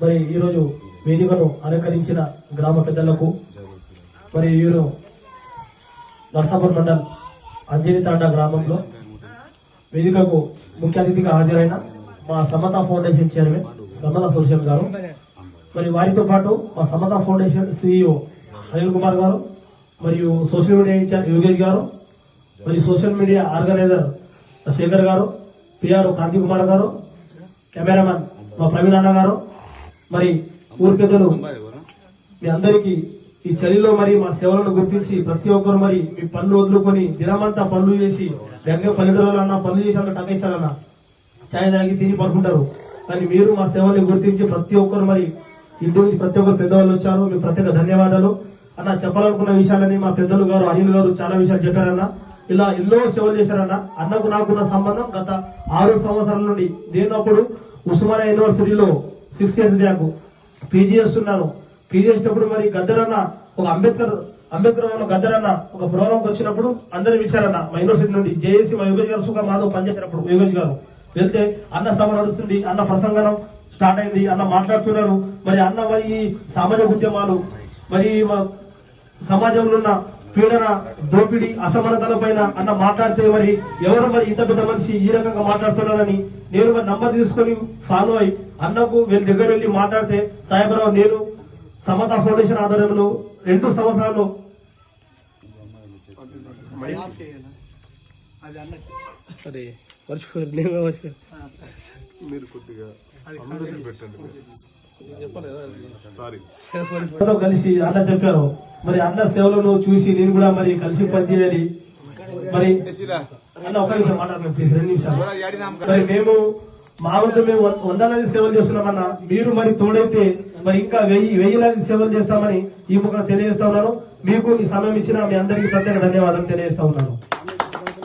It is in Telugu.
మరి ఈరోజు వేదికను అలంకరించిన గ్రామ పెద్దలకు మరి వీరు నర్సాపూర్ మండల్ అంజని తాండా గ్రామంలో వేదికకు ముఖ్య అతిథిగా హాజరైన మా Samata foundation chairman Samata social గారు మరి వారితో పాటు మా సమత ఫౌండేషన్ సిఇఓ అనిల్ కుమార్ గారు మరియు సోషల్ మీడియా ఇన్ఛార్జ్ యోగేష్ గారు మరి సోషల్ మీడియా ఆర్గనైజర్ శేఖర్ గారు పిఆర్ కాంతి కుమార్ గారు కెమెరామెన్ మా ప్రవీణ్ అన్న గారు మరి ఊరి పెద్దలు మీ అందరికీ ఈ చలిలో మరి మా సేవలను గుర్తించి ప్రతి ఒక్కరు మరి మీ పనులు వదులుకొని దినమంతా పనులు చేసి గంగ పల్లెటూరులో అన్న పనులు చేసి అంత టమేస్తారన్న ఛాయ్ తాగి తిని పడుకుంటారు. కానీ మీరు మా సేవల్ని గుర్తించి ప్రతి ఒక్కరు మరి ఇంటి నుంచి ప్రతి ఒక్కరు పెద్దవాళ్ళు వచ్చారు. మీ ప్రత్యేక ధన్యవాదాలు. అన్న చెప్పాలనుకున్న విషయాలని మా పెద్దలు గారు అనిల్ గారు చాలా విషయాలు చెప్పారన్న. ఇలా ఎన్నో సేవలు చేశారన్న. అన్నకు నాకున్న సంబంధం గత ఆరు సంవత్సరాల నుండి. దేనప్పుడు ఉస్మానియా యూనివర్సిటీలో సిక్స్త్ ఇయర్స్ పీజీ చేస్తున్నాను పీజీ చేసినప్పుడు మరి గద్దరన్న ఒక అంబేద్కర్ అంబేద్కర్ వాళ్ళ గద్దరన్న ఒక ప్రోగ్రామ్ వచ్చినప్పుడు అందరు పిలిచారన్న మా యూనివర్సిటీ నుండి జేఏసీ మా యోగేష్ గారు సుఖ మాధవ్ పనిచేసినప్పుడు యోగేష్ గారు. వెళ్తే అన్న సభ నడుస్తుంది అన్న ప్రసంగం స్టార్ట్ అయింది అన్న మాట్లాడుతున్నారు. మరి అన్న మరి సామాజిక ఉద్యమాలు మరి సమాజంలో ఉన్న పీడన దోపిడీ అసమానతల పైన అన్న మాట్లాడితే మరి ఎవరు మరి ఇంత పెద్ద మనిషి ఈ రకంగా మాట్లాడుతున్నారని నేను మరి నంబర్ తీసుకొని ఫాలో అయి అన్నకు వీళ్ళ దగ్గర వెళ్ళి మాట్లాడితే సాహెబరావు నేను సమత ఫౌండేషన్ ఆధ్వర్యంలో రెండు సంవత్సరాలు. మీరు కొద్దిగా పెట్టండి కలిసి అన్న చెప్పారు. మరి అన్న సేవలను చూసి నేను కూడా మరి కలిసి పనిచేయాలి. మరి అన్న ఒక నిమిషం ప్లీజ్ రెండు నిమిషాలు. మరి మేము మా వద్ద మేము వందలాది సేవలు చేస్తున్నామన్న మీరు మరి తోడైతే మరి ఇంకా వెయ్యి వెయ్యిలాది సేవలు చేస్తామని ఈ ముఖం తెలియజేస్తా ఉన్నాను. మీకు ఈ సమయం ఇచ్చిన మీ అందరికీ ప్రత్యేక ధన్యవాదాలు తెలియజేస్తా ఉన్నాను.